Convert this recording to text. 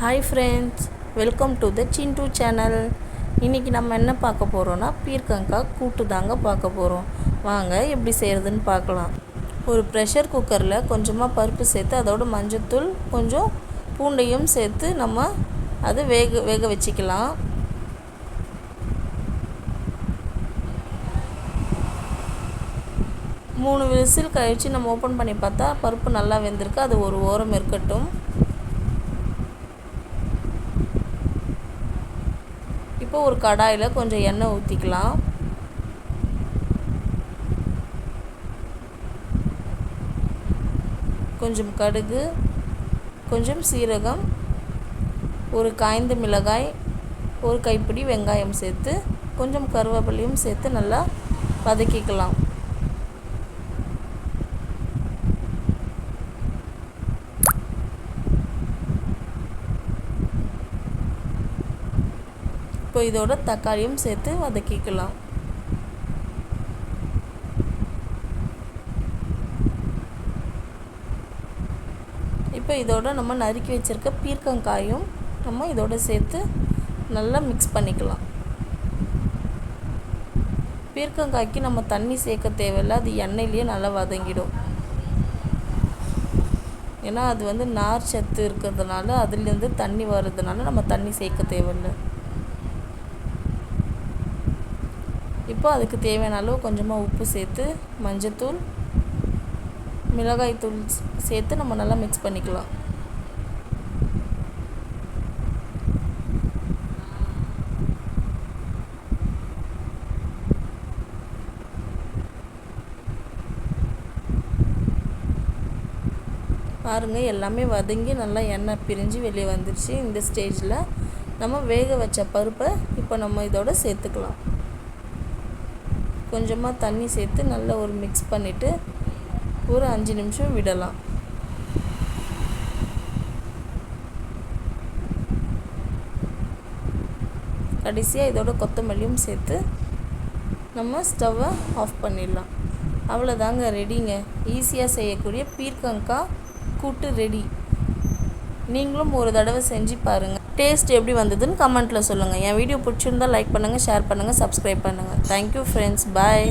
Hi friends welcome to the Chintu channel இன்றைக்கி நம்ம என்ன பார்க்க போகிறோன்னா பீர்க்கங்காய் கூட்டு தாங்க பார்க்க போகிறோம் வாங்க எப்படி செய்கிறதுன்னு பார்க்கலாம். ஒரு ப்ரெஷர் குக்கரில் கொஞ்சமாக பருப்பு சேர்த்து அதோட மஞ்சத்தூள் கொஞ்சம் பூண்டையும் சேர்த்து நம்ம அதை வேக வேக வச்சுக்கலாம். மூணு விசில் கழித்து நம்ம ஓப்பன் பண்ணி பார்த்தா பருப்பு நல்லா வெந்திருக்கு. அது ஒரு ஓரம் இருக்கட்டும். இப்போ ஒரு கடாயில் கொஞ்சம் எண்ணெய் ஊற்றிக்கலாம் கொஞ்சம் கடுகு கொஞ்சம் சீரகம் ஒரு காய்ந்த மிளகாய் ஒரு கைப்பிடி வெங்காயம் சேர்த்து கொஞ்சம் கருவேப்பிலையும் சேர்த்து நல்லா வதக்கிக்கலாம். இப்போ இதோட தக்காளியும் சேர்த்து வதக்கிக்கலாம் இப்போ இதோட நம்ம நறுக்கி வச்சுருக்க பீர்க்கங்காயும் நம்ம இதோட சேர்த்து நல்லா மிக்ஸ் பண்ணிக்கலாம். பீர்க்கங்காய்க்கு நம்ம தண்ணி சேர்க்க தேவையில்லை அது எண்ணெயிலேயே நல்லா வதங்கிடும். ஏன்னா அது வந்து நார் சத்து இருக்கிறதுனால அதுலேருந்து தண்ணி வர்றதுனால நம்ம தண்ணி சேர்க்க தேவையில்லை. இப்போ அதுக்கு தேவையான அளவு கொஞ்சமாக உப்பு சேர்த்து மஞ்சத்தூள் மிளகாய்த்தூள் சேர்த்து நம்ம நல்லா மிக்ஸ் பண்ணிக்கலாம். பாருங்கள் எல்லாமே வதங்கி நல்லா எண்ணெய் பிரிஞ்சு வெளியே வந்துருச்சு. இந்த ஸ்டேஜில் நம்ம வேக வச்ச பருப்பை இப்போ நம்ம இதோட சேர்த்துக்கலாம். கொஞ்சமாக தண்ணி சேர்த்து நல்லா ஒரு மிக்ஸ் பண்ணிவிட்டு ஒரு அஞ்சு நிமிஷம் விடலாம். கடைசியாக இதோட கொத்தமல்லியும் சேர்த்து நம்ம ஸ்டவ்வை ஆஃப் பண்ணிடலாம். அவ்வளோதாங்க ரெடிங்க ஈஸியாக செய்யக்கூடிய பீர்க்கங்காய் கூட்டு ரெடி நீங்களும் ஒரு தடவை செஞ்சு பாருங்கள் டேஸ்ட் எப்படி வந்ததுன்னு கமெண்ட்டில் சொல்லுங்கள் என் வீடியோ பிடிச்சிருந்தால் லைக் பண்ணுங்கள் ஷேர் பண்ணுங்கள் சப்ஸ்கிரைப் பண்ணுங்கள் தேங்க்யூ ஃப்ரெண்ட்ஸ் பாய்